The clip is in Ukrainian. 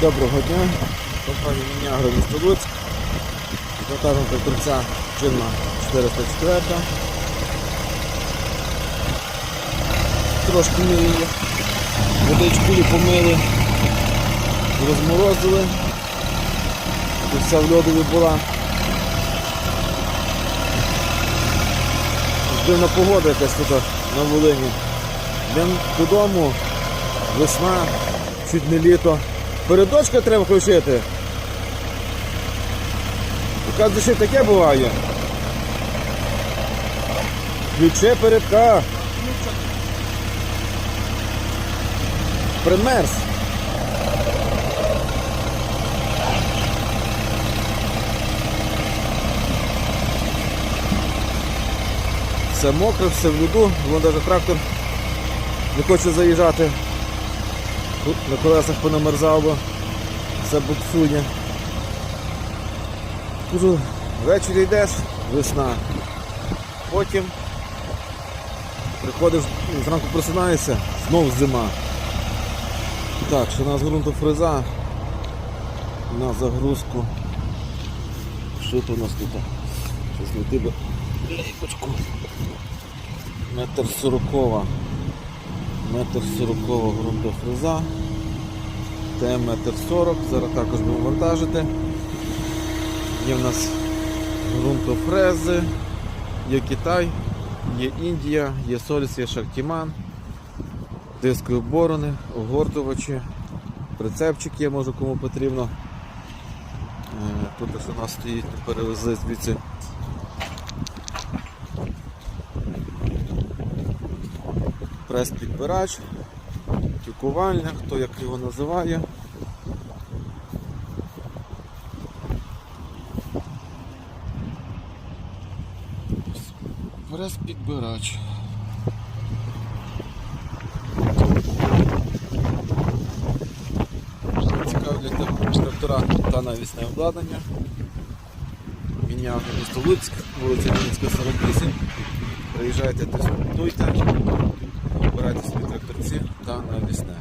Доброго дня, компанія Мінягро місто Луцьк. Вантажом тракторця чинна 404. Трошки ми її водичку помили, розморозили. Тут вся в льодові була. Дивна погода якась тут на Волині. Йдемо додому, весна, чуть не літо. Передочка треба включити. Показує, що таке буває. Ключе передка. Примерз. Все мокре, все в льоду, вон навіть трактор не хоче заїжджати. Тут на колесах понамерзав, бо все буксує. Кажу, ввечері йдеш, весна. Потім приходиш, зранку просинаєшся, знов зима. Так, що у нас ґрунтофреза на загрузку. Що то у нас тут? Щось знайти би лейкочку. Метр сорокова. Метр сорокова ґрунтофреза. Т метр сорок. Зараз також будемо вантажити. Є в нас ґрунтофрези, є Китай, є Індія, є Соліс, є Шахтіман, дискові борони, огортувачі, прицепчик є, може кому потрібно. Е, Тут у нас стоїть, перевезли звідси. Прес-підбирач, тюкувальня, хто як його називає. Прес-підбирач. Цікавлять трактора та навісне обладнання. Міняв місто Луцьк, вулиця Мінська 48. Приїжджайте, тестуйте, обирайте собі тракторці та навісне.